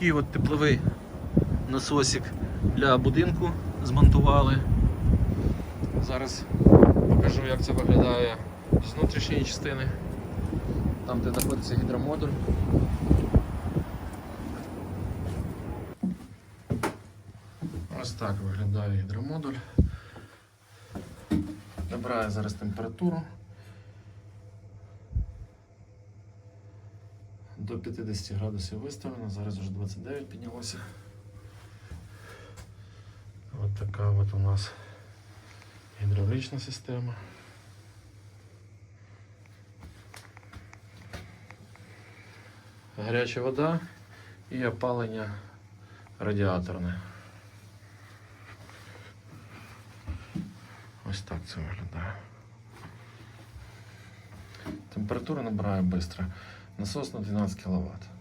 такий от тепловий насосик для будинку змонтували. Зараз покажу, як це виглядає з внутрішньої частини. Там, де знаходиться гідромодуль. Ось так виглядає гідромодуль. Набираю зараз температуру. До 50 градусів виставлено, зараз вже 29 піднялося. Ось така от у нас гідравлічна система. Гаряча вода і опалення радіаторне. Ось так це виглядає. Температура набирає швидко. Насос на 12 кВт.